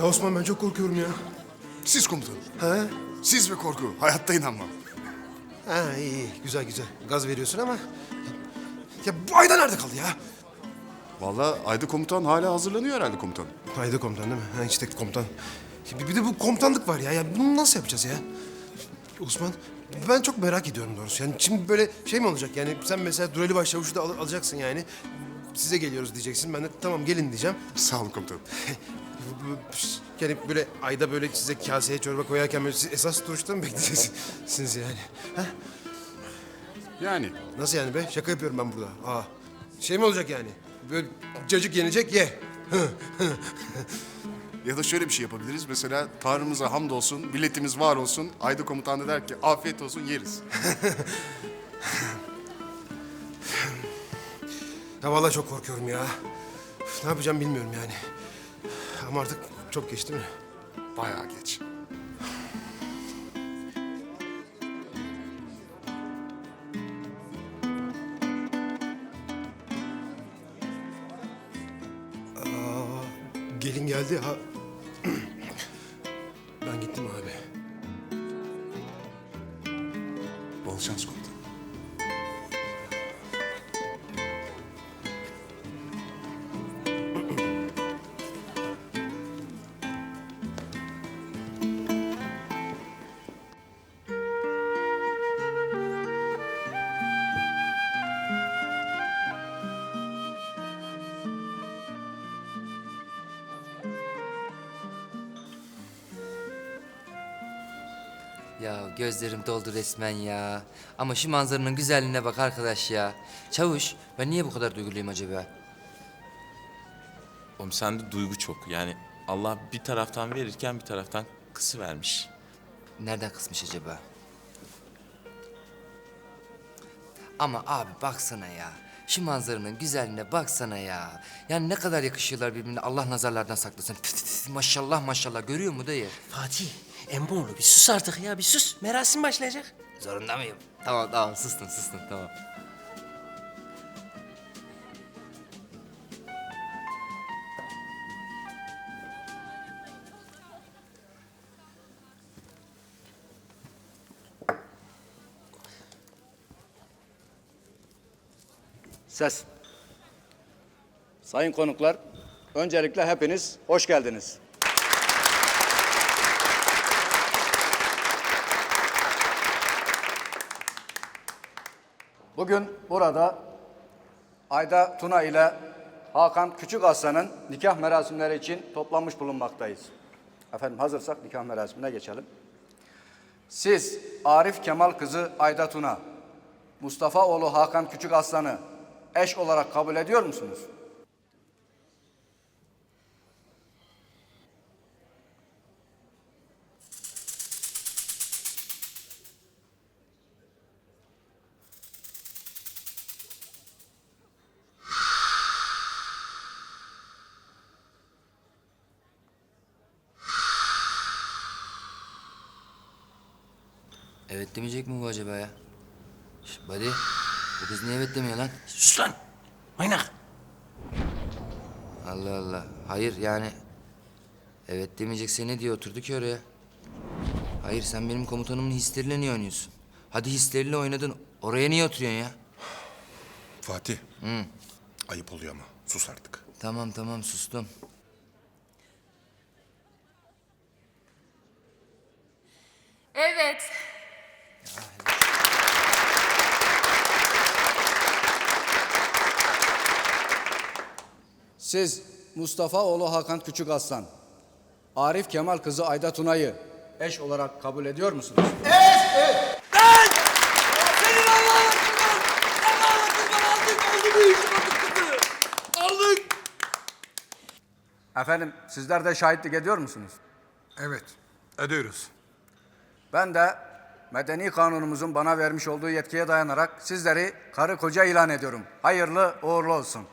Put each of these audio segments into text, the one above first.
Ya Osman ben çok korkuyorum ya. Siz komutanım. He? Siz ve korku. Hayatta inanmam. Ha iyi iyi güzel güzel. Gaz veriyorsun ama... Ya bu Ayda nerede kaldı ya? Vallahi Ayda komutan hala hazırlanıyor herhalde komutanım. Ayda komutan değil mi? Ha işte komutan. Bir, bir de bu komutanlık var ya. ya. Bunu nasıl yapacağız ya? Osman ben çok merak ediyorum doğrusu. Yani şimdi böyle şey mi olacak? Yani sen mesela Durali Başçavuş'u da al- alacaksın yani. Size geliyoruz diyeceksin. Ben de tamam gelin diyeceğim. Sağ olun komutanım. Yani böyle ayda böyle size kaseye çorba koyarken böyle siz esas duruşta mı bekleyeceksiniz yani? Ha? Yani Nasıl yani be? Şaka yapıyorum ben burada. Aa. Şey mi olacak yani? Böyle cacık yenecek ye. ya da şöyle bir şey yapabiliriz. Mesela Tanrımıza hamdolsun, milletimiz var olsun. Ayda komutan da der ki afiyet olsun yeriz. Ya vallahi çok korkuyorum ya. Üf, Ne yapacağım bilmiyorum yani. Ama artık çok geç değil mi? Bayağı geç. Gelin geldi ha. ben gittim abi. Bol şans komutanım. Ya gözlerim doldu resmen ya. Ama şu manzaranın güzelliğine bak arkadaş ya. Çavuş, ben niye bu kadar duyguluyum acaba? Oğlum sende duygu çok. Yani Allah bir taraftan verirken bir taraftan kısı vermiş. Nereden kısmış acaba? Ama abi baksana ya. Şu manzaranın güzelliğine baksana ya. Yani ne kadar yakışıyorlar birbirine. Allah nazarlardan saklasın. Maşallah maşallah. Görüyor mu dayı? Fatih, Emmoğlu bir sus artık ya bir sus. Merasim başlayacak. Zorunda mıyım? Tamam tamam sustum sustum tamam. Ses. Sayın konuklar, öncelikle hepiniz hoş geldiniz. Bugün burada Ayda Tuna ile Hakan Küçük Aslan'ın nikah merasimleri için toplanmış bulunmaktayız. Efendim hazırsak nikah merasimine geçelim. Siz Arif Kemal kızı Ayda Tuna, Mustafa oğlu Hakan Küçük Aslan'ı eş olarak kabul ediyor musunuz? Evet demeyecek mi bu acaba ya? Şş, buddy, bu kız niye evet demiyor lan? Sus lan. Oynak. Allah Allah. Hayır yani... Evet demeyecekse ne diye oturdu ki oraya? Hayır sen benim komutanımın hisleriyle niye oynuyorsun? Hadi hisleriyle oynadın. Oraya niye oturuyorsun ya? Fatih. Ayıp oluyor ama. Sus artık. Tamam tamam sustum. Evet. Siz Mustafa oğlu Hakan Küçük Aslan, Arif Kemal kızı Ayda Tuna'yı eş olarak kabul ediyor musunuz? Efendim sizler de şahitlik ediyor musunuz? Evet. Ediyoruz. Ben de medeni kanunumuzun bana vermiş olduğu yetkiye dayanarak sizleri karı koca ilan ediyorum. Hayırlı uğurlu olsun.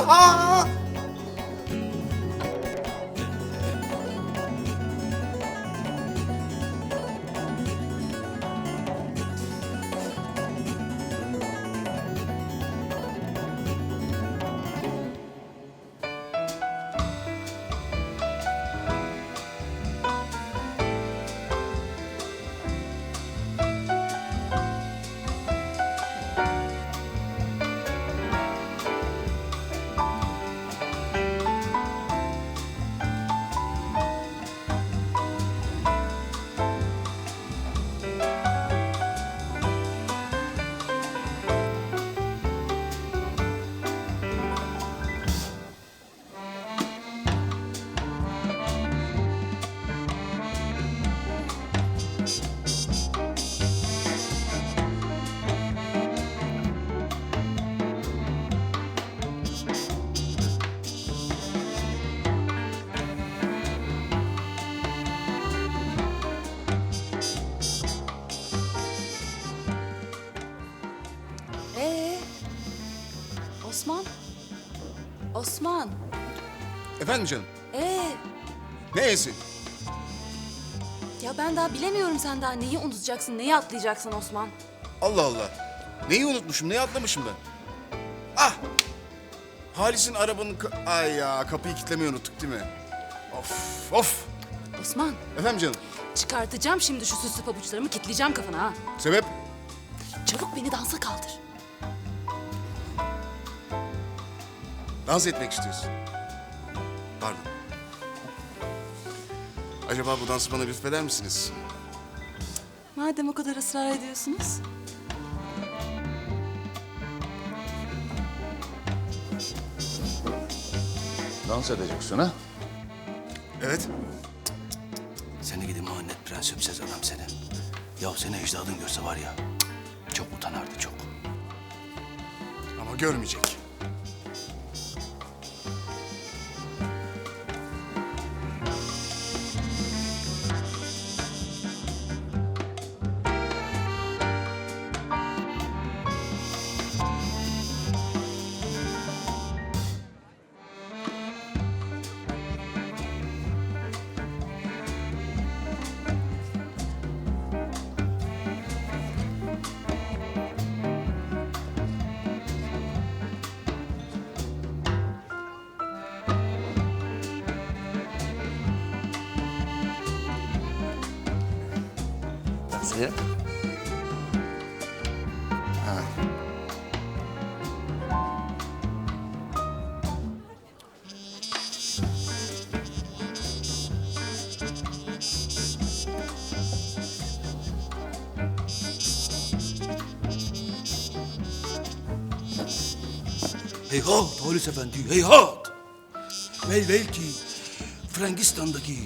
Ah! Osman? Osman? Efendim canım? Ee, Ne esi? ya ben daha bilemiyorum sen daha neyi unutacaksın, neyi atlayacaksın Osman? Allah Allah. Neyi unutmuşum, neyi atlamışım ben? Ah! Halis'in arabanın... ka- Ay ya, kapıyı kilitlemeyi unuttuk değil mi? Of, of! Osman, Efendim canım? çıkartacağım şimdi şu süslü pabuçlarımı, kitleyeceğim kafana ha. Sebep? Çabuk beni dansa kaldır. Dans etmek istiyorsun. Pardon. Acaba bu dansı bana lütfeder misiniz? Madem o kadar ısrar ediyorsunuz. Dans edeceksin ha? Evet. Seni gidi muhannet prens öpsez adam seni. Ya seni ecdadın görse var ya çok utanardı çok. Ama görmeyecek. Nasıl? Heyhat Halis Efendi heyhat. Vel vel ki Frangistan'daki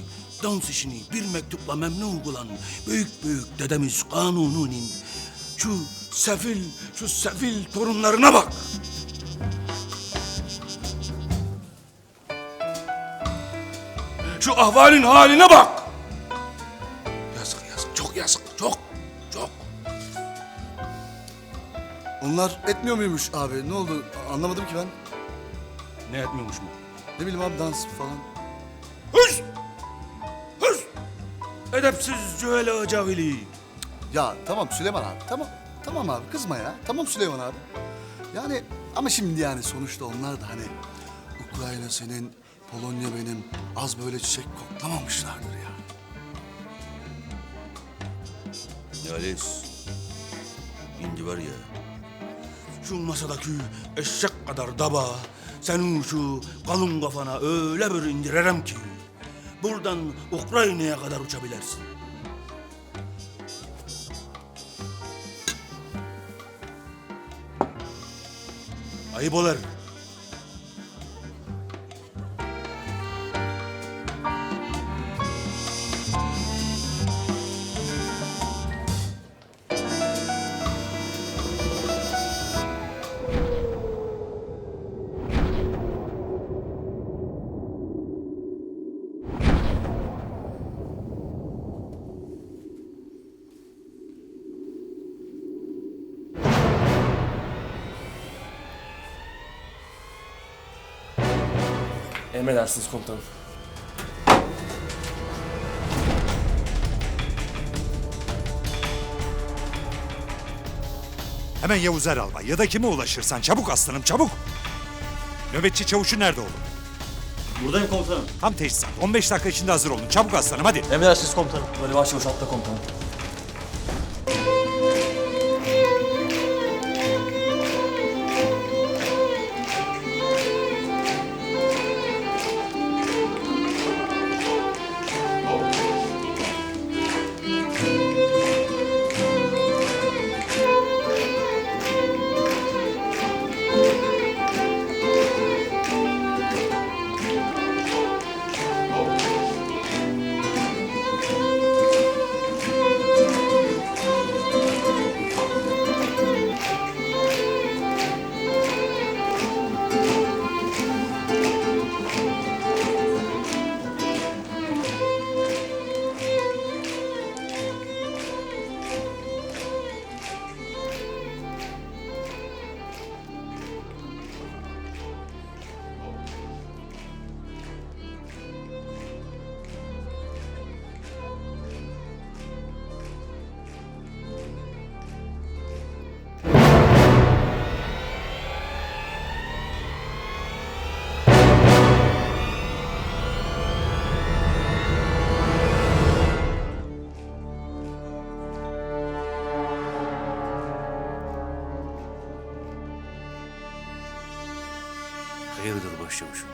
dans işini bir mektupla memnun kılan büyük büyük dedemiz Kanuni'nin şu sefil, şu sefil torunlarına bak. Şu ahvalin haline bak. Yazık yazık, çok yazık, çok, çok. Onlar etmiyor muymuş abi? Ne oldu? Anlamadım ki ben. Ne etmiyormuş mu? Ne bileyim abi dans falan. Hız! Edepsiz cühele cahili. Ya tamam Süleyman abi tamam. Tamam abi kızma ya. Tamam Süleyman abi. Yani ama şimdi yani sonuçta onlar da hani Ukrayna senin, Polonya benim az böyle çiçek koklamamışlardır ya. Yalis. Şimdi var ya. Şu masadaki eşek kadar daba senin şu kalın kafana öyle bir indiririm ki buradan Ukrayna'ya kadar uçabilirsin. Ayıp olur. Emredersiniz komutanım. Hemen Yavuz Eralbay ya da kime ulaşırsan çabuk aslanım çabuk. Nöbetçi çavuşu nerede oğlum? Buradayım komutanım. Tam teçhizat. 15 dakika içinde hazır olun. Çabuk aslanım hadi. Emredersiniz komutanım. Böyle baş yavaş atla komutanım. Hayırdır başçavuşum?